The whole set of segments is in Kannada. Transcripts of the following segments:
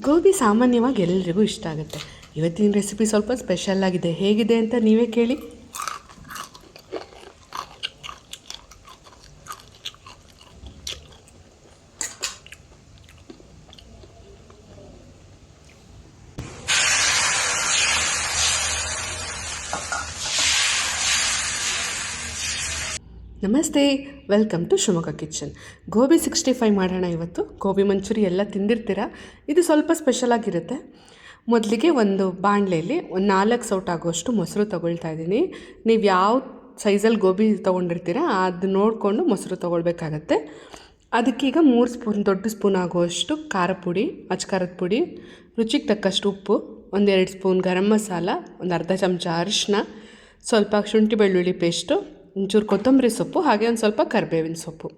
ಗೋಬಿ ಸಾಮಾನ್ಯವಾಗಿ ಎಲ್ಲರಿಗೂ ಇಷ್ಟ ಆಗುತ್ತೆ. ಇವತ್ತಿನ ರೆಸಿಪಿ ಸ್ವಲ್ಪ ಸ್ಪೆಷಲ್ ಆಗಿದೆ. ಹೇಗಿದೆ ಅಂತ ನೀವೇ ಕೇಳಿ. ನಮಸ್ತೆ, welcome to Shivamogga kitchen. Gobi sixty five ಮಾಡೋಣ ಇವತ್ತು. ಗೋಬಿ ಮಂಚೂರಿ ಎಲ್ಲ ತಿಂದಿರ್ತೀರ? ಇದು ಸ್ವಲ್ಪ ಸ್ಪೆಷಲ್ ಆಗಿರುತ್ತೆ. ಮೊದಲಿಗೆ ಒಂದು ಬಾಣಲೆಯಲ್ಲಿ ಒಂದು ನಾಲ್ಕು ಸೌಟ್ ಆಗುವಷ್ಟು ಮೊಸರು ತೊಗೊಳ್ತಾ ಇದ್ದೀನಿ. ನೀವು ಯಾವ ಸೈಜಲ್ಲಿ ಗೋಬಿ ತೊಗೊಂಡಿರ್ತೀರ, ಅದು ನೋಡಿಕೊಂಡು ಮೊಸರು ತೊಗೊಳ್ಬೇಕಾಗತ್ತೆ. ಅದಕ್ಕೀಗ ಮೂರು ಸ್ಪೂನ್, ದೊಡ್ಡ ಸ್ಪೂನ್ ಆಗುವಷ್ಟು ಖಾರ ಪುಡಿ, ಅಚ್ಕಾರದ ಪುಡಿ, ರುಚಿಗೆ ತಕ್ಕಷ್ಟು ಉಪ್ಪು ಒಂದೆರಡು ಸ್ಪೂನ್ ಗರಂ ಮಸಾಲ, ಒಂದು ಅರ್ಧ ಚಮಚ ಅರಿಶಿನ ಸ್ವಲ್ಪ ಶುಂಠಿ ಬೆಳ್ಳುಳ್ಳಿ ಪೇಸ್ಟು ಒಂಚೂರು ಕೊತ್ತಂಬರಿ ಸೊಪ್ಪು, ಹಾಗೆ ಒಂದು ಸ್ವಲ್ಪ ಕರಿಬೇವಿನ ಸೊಪ್ಪು.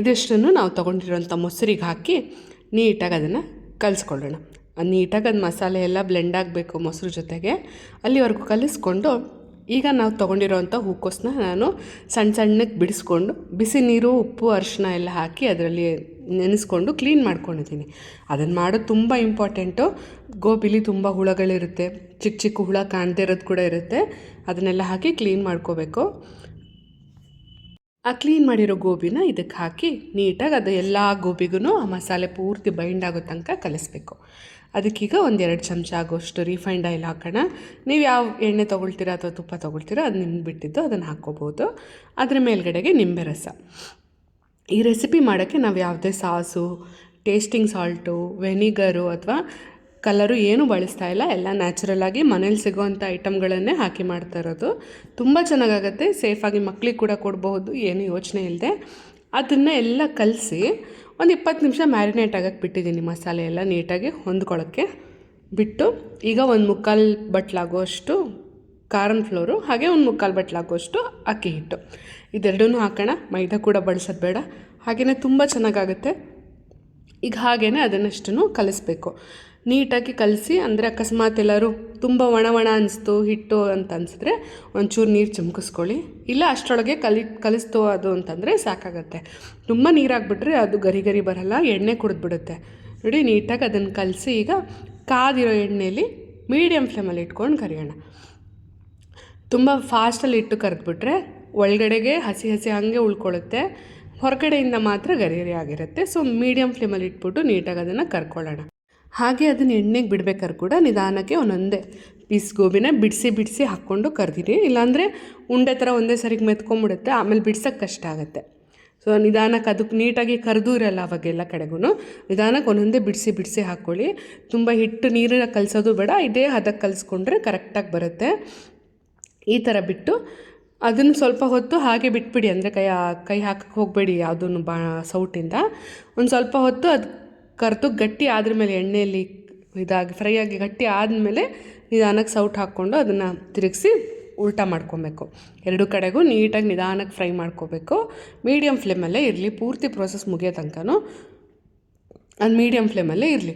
ಇದಿಷ್ಟನ್ನು ನಾವು ತೊಗೊಂಡಿರೋಂಥ ಮೊಸರಿಗೆ ಹಾಕಿ ನೀಟಾಗಿ ಅದನ್ನು ಕಲಿಸ್ಕೊಳ್ಳೋಣ. ನೀಟಾಗಿ ಅದು ಮಸಾಲೆ ಎಲ್ಲ ಬ್ಲೆಂಡ್ ಆಗಬೇಕು ಮೊಸರು ಜೊತೆಗೆ. ಅಲ್ಲಿವರೆಗೂ ಕಲಿಸ್ಕೊಂಡು ಈಗ ನಾವು ತೊಗೊಂಡಿರೋಂಥ ಹೂಕೋಸನ್ನ ನಾನು ಸಣ್ಣ ಸಣ್ಣಕ್ಕೆ ಬಿಡಿಸ್ಕೊಂಡು ಬಿಸಿ ನೀರು, ಉಪ್ಪು ಅರಿಶಿನ ಎಲ್ಲ ಹಾಕಿ ಅದರಲ್ಲಿ ನೆನೆಸ್ಕೊಂಡು ಕ್ಲೀನ್ ಮಾಡ್ಕೊಂಡಿದ್ದೀನಿ. ಅದನ್ನು ಮಾಡೋದು ತುಂಬ ಇಂಪಾರ್ಟೆಂಟು ಗೋಬಿಲಿ ತುಂಬ ಹುಳಗಳಿರುತ್ತೆ. ಚಿಕ್ಕ ಚಿಕ್ಕ ಹುಳ ಕಾಣದೇ ಇರೋದು ಕೂಡ ಇರುತ್ತೆ. ಅದನ್ನೆಲ್ಲ ಹಾಕಿ ಕ್ಲೀನ್ ಮಾಡ್ಕೋಬೇಕು. ಆ ಕ್ಲೀನ್ ಮಾಡಿರೋ ಗೋಬಿನ ಇದಕ್ಕೆ ಹಾಕಿ ನೀಟಾಗಿ ಅದು ಎಲ್ಲ ಗೋಬಿಗೂ ಆ ಮಸಾಲೆ ಪೂರ್ತಿ ಬೈಂಡ್ ಆಗೋ ತನಕ ಕಲಿಸ್ಬೇಕು. ಅದಕ್ಕೀಗ ಒಂದೆರಡು ಚಮಚ ಆಗೋಷ್ಟು ರಿಫೈಂಡ್ ಆಯಿಲ್ ಹಾಕೋಣ. ನೀವು ಯಾವ ಎಣ್ಣೆ ತೊಗೊಳ್ತೀರಾ ಅಥವಾ ತುಪ್ಪ ತೊಗೊಳ್ತೀರಾ ಅದು ನಿಮ್ಗೆ ಬಿಟ್ಟಿದ್ದು ಅದನ್ನು ಹಾಕ್ಕೋಬೋದು ಅದ್ರ ಮೇಲ್ಗಡೆಗೆ ನಿಂಬೆ ರಸ. ಈ ರೆಸಿಪಿ ಮಾಡೋಕ್ಕೆ ನಾವು ಯಾವುದೇ ಸಾಸು ಟೇಸ್ಟಿಂಗ್ ಸಾಲ್ಟು ವೆನಿಗರು ಅಥವಾ ಕಲರು ಏನು ಬಳಸ್ತಾ ಇಲ್ಲ. ಎಲ್ಲ ನ್ಯಾಚುರಲಾಗಿ ಮನೇಲಿ ಸಿಗೋವಂಥ ಐಟಮ್ಗಳನ್ನೇ ಹಾಕಿ ಮಾಡ್ತಾ ಇರೋದು. ತುಂಬ ಚೆನ್ನಾಗಾಗತ್ತೆ. ಸೇಫಾಗಿ ಮಕ್ಕಳಿಗೆ ಕೂಡ ಕೊಡಬಹುದು. ಏನು ಯೋಚನೆ ಇಲ್ಲದೆ ಅದನ್ನು ಎಲ್ಲ ಕಲಸಿ ಒಂದು ಇಪ್ಪತ್ತು ನಿಮಿಷ ಮ್ಯಾರಿನೇಟ್ ಆಗಕ್ಕೆ ಬಿಟ್ಟಿದ್ದೀನಿ ಮಸಾಲೆ ಎಲ್ಲ ನೀಟಾಗಿ ಹೊಂದ್ಕೊಳ್ಳೋಕ್ಕೆ. ಬಿಟ್ಟು ಈಗ ಒಂದು ಮುಕ್ಕಾಲು ಬಟ್ಲಾಗುವಷ್ಟು ಕಾರನ್ ಫ್ಲೋರು, ಹಾಗೆ ಒಂದು ಮುಕ್ಕಾಲು ಬಟ್ಲಾಗುವಷ್ಟು ಅಕ್ಕಿ ಹಿಟ್ಟು. ಇದೆರಡೂ ಹಾಕೋಣ. ಮೈದಾ ಕೂಡ ಬಳಸೋದು ಬೇಡ. ಹಾಗೆಯೇ ತುಂಬ ಚೆನ್ನಾಗಾಗುತ್ತೆ. ಈಗ ಹಾಗೇ ಅದನ್ನಷ್ಟನ್ನು ಕಲಿಸ್ಬೇಕು. ನೀಟಾಗಿ ಕಲಸಿ, ಅಂದರೆ ಅಕಸ್ಮಾತ್ ಎಲ್ಲರೂ ತುಂಬ ಒಣ ಒಣ ಅನಿಸ್ತು, ಹಿಟ್ಟು ಅಂತ ಅನಿಸಿದ್ರೆ ಒಂಚೂರು ನೀರು ಚಮಕಿಸ್ಕೊಳ್ಳಿ. ಇಲ್ಲ, ಅಷ್ಟರೊಳಗೆ ಕಲಿ, ಕಲಿಸ್ತು ಅದು ಅಂತಂದರೆ ಸಾಕಾಗತ್ತೆ. ತುಂಬ ನೀರಾಗ್ಬಿಟ್ರೆ ಅದು ಗರಿ ಗರಿ ಬರಲ್ಲ, ಎಣ್ಣೆ ಕುಡಿದ್ಬಿಡುತ್ತೆ. ನೋಡಿ, ನೀಟಾಗಿ ಅದನ್ನು ಕಲಸಿ ಈಗ ಕಾದಿರೋ ಎಣ್ಣೆಯಲ್ಲಿ ಮೀಡಿಯಮ್ ಫ್ಲೇಮಲ್ಲಿ ಇಟ್ಕೊಂಡು ಕರಿಯೋಣ. ತುಂಬ ಫಾಸ್ಟಲ್ಲಿ ಇಟ್ಟು ಕರೆದ್ಬಿಟ್ರೆ ಒಳಗಡೆಗೆ ಹಸಿ ಹಸಿ ಹಾಗೆ ಉಳ್ಕೊಳ್ಳುತ್ತೆ. ಹೊರಗಡೆಯಿಂದ ಮಾತ್ರ ಗರಿ ಗರಿ ಆಗಿರುತ್ತೆ. ಸೊ ಮೀಡಿಯಮ್ ಫ್ಲೇಮಲ್ಲಿ ಇಟ್ಬಿಟ್ಟು ನೀಟಾಗಿ ಅದನ್ನು ಕರ್ಕೊಳ್ಳೋಣ. ಹಾಗೆ ಅದನ್ನು ಎಣ್ಣೆಗೆ ಬಿಡ್ಬೇಕಾದ್ರೆ ಕೂಡ ನಿಧಾನಕ್ಕೆ ಒಂದೊಂದೇ ಪೀಸ್ ಗೋಬಿನ ಬಿಡಿಸಿ ಬಿಡಿಸಿ ಹಾಕ್ಕೊಂಡು ಕರ್ದಿರಿ. ಇಲ್ಲಾಂದರೆ ಉಂಡೆ ಥರ ಒಂದೇ ಸರಿಗೆ ಮೆತ್ಕೊಂಡ್ಬಿಡುತ್ತೆ, ಆಮೇಲೆ ಬಿಡ್ಸೋಕ್ಕೆ ಕಷ್ಟ ಆಗುತ್ತೆ. ಸೊ ನಿಧಾನಕ್ಕೆ ಅದಕ್ಕೆ ನೀಟಾಗಿ ಕರೆದೂ ಇರಲ್ಲ ಅವಾಗೆಲ್ಲ ಕಡೆಗೂ ನಿಧಾನಕ್ಕೆ ಒಂದೊಂದೇ ಬಿಡಿಸಿ ಬಿಡಿಸಿ ಹಾಕ್ಕೊಳ್ಳಿ ತುಂಬ ಹಿಟ್ಟು ನೀರನ್ನ ಕಲಿಸೋದು ಬೇಡ, ಇದೇ ಹದಕ್ಕೆ ಕಲಿಸ್ಕೊಂಡ್ರೆ ಕರೆಕ್ಟಾಗಿ ಬರುತ್ತೆ. ಈ ಥರ ಬಿಟ್ಟು ಅದನ್ನು ಸ್ವಲ್ಪ ಹೊತ್ತು ಹಾಗೆ ಬಿಟ್ಬಿಡಿ, ಅಂದರೆ ಕೈ ಕೈ ಹಾಕಕ್ಕೆ ಹೋಗಬೇಡಿ ಯಾವುದನ್ನು ಬಾ, ಸೌಟಿಂದ. ಒಂದು ಸ್ವಲ್ಪ ಹೊತ್ತು ಅದು ಕರೆದು ಗಟ್ಟಿ ಆದ್ರ ಮೇಲೆ ಎಣ್ಣೆಯಲ್ಲಿ ಇದಾಗಿ ಫ್ರೈ ಆಗಿ ಗಟ್ಟಿ ಆದಮೇಲೆ ನಿಧಾನಕ್ಕೆ ಸೌಟ್ ಹಾಕ್ಕೊಂಡು ಅದನ್ನು ತಿರುಗಿಸಿ ಉಲ್ಟ ಮಾಡ್ಕೊಬೇಕು. ಎರಡು ಕಡೆಗೂ ನೀಟಾಗಿ ನಿಧಾನಕ್ಕೆ ಫ್ರೈ ಮಾಡ್ಕೋಬೇಕು. ಮೀಡಿಯಮ್ ಫ್ಲೇಮಲ್ಲೇ ಇರಲಿ, ಪೂರ್ತಿ ಪ್ರೋಸೆಸ್ ಮುಗಿಯೋ ತನಕನೂ ಅದು ಮೀಡಿಯಮ್ ಫ್ಲೇಮಲ್ಲೇ ಇರಲಿ.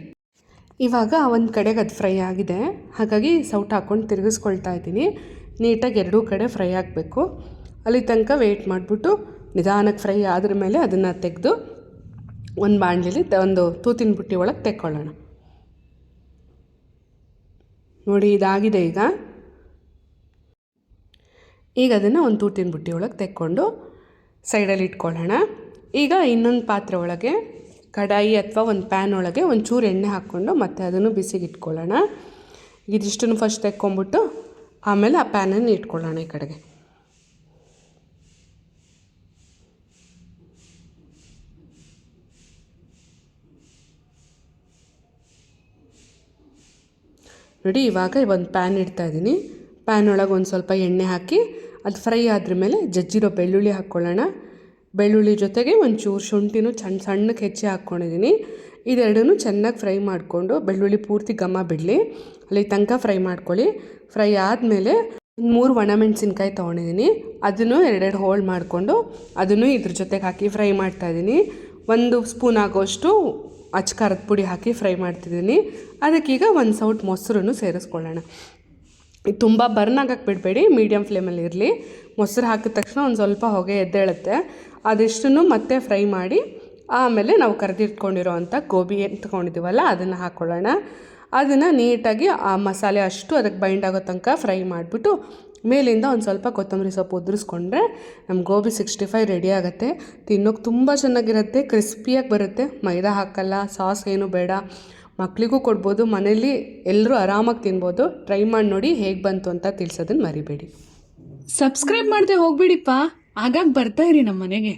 ಇವಾಗ ಒಂದು ಕಡೆಗೆ ಅದು ಫ್ರೈ ಆಗಿದೆ. ಹಾಗಾಗಿ ಸೌಟ್ ಹಾಕ್ಕೊಂಡು ತಿರುಗಿಸ್ಕೊಳ್ತಾ ಇದ್ದೀನಿ. ನೀಟಾಗಿ ಎರಡೂ ಕಡೆ ಫ್ರೈ ಆಗಬೇಕು. ಅಲ್ಲಿ ತನಕ ವೇಟ್ ಮಾಡಿಬಿಟ್ಟು ನಿಧಾನಕ್ಕೆ ಫ್ರೈ ಆದ್ರ ಮೇಲೆ ಅದನ್ನು ತೆಗೆದು ಒಂದು ಬಾಣಲಿಲಿ ಒಂದು ತೂತಿನ ಬುಟ್ಟಿ ಒಳಗೆ ತೆಕ್ಕೊಳ್ಳೋಣ. ನೋಡಿ, ಇದಾಗಿದೆ ಈಗ. ಈಗ ಅದನ್ನು ಒಂದು ತೂತಿನ ಬುಟ್ಟಿ ಒಳಗೆ ತೆಕ್ಕೊಂಡು ಸೈಡಲ್ಲಿ ಇಟ್ಕೊಳ್ಳೋಣ. ಈಗ ಇನ್ನೊಂದು ಪಾತ್ರೆ ಒಳಗೆ ಕಡಾಯಿ ಅಥವಾ ಒಂದು ಪ್ಯಾನ್ ಒಳಗೆ ಒಂದು ಚೂರು ಎಣ್ಣೆ ಹಾಕ್ಕೊಂಡು ಮತ್ತೆ ಅದನ್ನು ಬಿಸಿಗೆ ಇಟ್ಕೊಳ್ಳೋಣ ಇದಿಷ್ಟನ್ನು ಫಸ್ಟ್ ತೆಕ್ಕೊಂಬಿಟ್ಟು ಆಮೇಲೆ ಆ ಪ್ಯಾನನ್ನು ಇಟ್ಕೊಳ್ಳೋಣ ಈ ಕಡೆಗೆ. ನೋಡಿ ಇವಾಗ ಒಂದು ಪ್ಯಾನ್ ಇಡ್ತಾ ಇದ್ದೀನಿ. ಪ್ಯಾನ್ ಒಳಗೆ ಒಂದು ಸ್ವಲ್ಪ ಎಣ್ಣೆ ಹಾಕಿ, ಅದು ಫ್ರೈ ಆದ್ರ ಮೇಲೆ ಜಜ್ಜಿರೋ ಬೆಳ್ಳುಳ್ಳಿ ಹಾಕ್ಕೊಳ್ಳೋಣ. ಬೆಳ್ಳುಳ್ಳಿ ಜೊತೆಗೆ ಒಂಚೂರು ಶುಂಠಿನೂ ಸಣ್ಣ ಸಣ್ಣಕ್ಕೆ ಹೆಚ್ಚಿ ಹಾಕ್ಕೊಂಡಿದ್ದೀನಿ. ಇದೆರಡೂ ಚೆನ್ನಾಗಿ ಫ್ರೈ ಮಾಡಿಕೊಂಡು, ಬೆಳ್ಳುಳ್ಳಿ ಪೂರ್ತಿ ಘಮ ಬಿಡಲಿ. ಅಲ್ಲಿ ತನಕ ಫ್ರೈ ಮಾಡ್ಕೊಳ್ಳಿ. ಫ್ರೈ ಆದಮೇಲೆ ಒಂದು ಮೂರು ಒಣಮೆಣಸಿನ್ಕಾಯಿ ತೊಗೊಂಡಿದ್ದೀನಿ. ಅದನ್ನು ಎರಡೆರಡು ಹೋಲ್ಡ್ ಮಾಡಿಕೊಂಡು, ಅದನ್ನು ಇದ್ರ ಜೊತೆಗೆ ಹಾಕಿ ಫ್ರೈ ಮಾಡ್ತಾಯಿದ್ದೀನಿ ಒಂದು ಸ್ಪೂನ್ ಆಗೋಷ್ಟು ಅಚ್ಕಾರದ ಪುಡಿ ಹಾಕಿ ಫ್ರೈ ಮಾಡ್ತಿದ್ದೀನಿ. ಅದಕ್ಕೀಗ ಒಂದು ಸೌಟ್ ಮೊಸರನ್ನು ಸೇರಿಸ್ಕೊಳ್ಳೋಣ. ತುಂಬ ಬರ್ನ್ ಆಗಕ್ಕೆ ಬಿಡಬೇಡಿ ಮೀಡಿಯಮ್ ಫ್ಲೇಮಲ್ಲಿ ಇರಲಿ. ಮೊಸರು ಹಾಕಿದ ತಕ್ಷಣ ಒಂದು ಸ್ವಲ್ಪ ಹೊಗೆ ಎದ್ದೇಳುತ್ತೆ. ಅದೆಷ್ಟನ್ನು ಮತ್ತೆ ಫ್ರೈ ಮಾಡಿ, ಆಮೇಲೆ ನಾವು ಕರೆದಿಟ್ಕೊಂಡಿರೋ ಅಂಥ ಗೋಬಿ ಏನು ತೊಗೊಂಡಿದ್ದೀವಲ್ಲ, ಅದನ್ನು ಹಾಕ್ಕೊಳ್ಳೋಣ ಅದನ್ನು ನೀಟಾಗಿ ಆ ಮಸಾಲೆ ಅಷ್ಟು ಅದಕ್ಕೆ ಬೈಂಡ್ ಆಗೋ ತನಕ ಫ್ರೈ ಮಾಡಿಬಿಟ್ಟು ಮೇಲಿಂದ ಒಂದು ಸ್ವಲ್ಪ ಕೊತ್ತಂಬರಿ ಸೊಪ್ಪು ಉದುರಿಸ್ಕೊಂಡ್ರೆ ನಮ್ಮ ಗೋಬಿ ಸಿಕ್ಸ್ಟಿ ಫೈವ್ ರೆಡಿ ಆಗುತ್ತೆ. ತಿನ್ನೋಕೆ ತುಂಬ ಚೆನ್ನಾಗಿರುತ್ತೆ, ಕ್ರಿಸ್ಪಿಯಾಗಿ ಬರುತ್ತೆ. ಮೈದಾ ಹಾಕಲ್ಲ, ಸಾಸ್ ಏನು ಬೇಡ. ಮಕ್ಕಳಿಗೂ ಕೊಡ್ಬೋದು, ಮನೇಲಿ ಎಲ್ಲರೂ ಆರಾಮಾಗಿ ತಿನ್ಬೋದು. ಟ್ರೈ ಮಾಡಿ ನೋಡಿ ಹೇಗೆ ಬಂತು ಅಂತ ತಿಳ್ಸೋದನ್ನು ಮರಿಬೇಡಿ. ಸಬ್ಸ್ಕ್ರೈಬ್ ಮಾಡದೆ ಹೋಗ್ಬಿಡಿಪ್ಪ. ಆಗಾಗ ಬರ್ತಾ ಇರಿ ನಮ್ಮ ಮನೆಗೆ.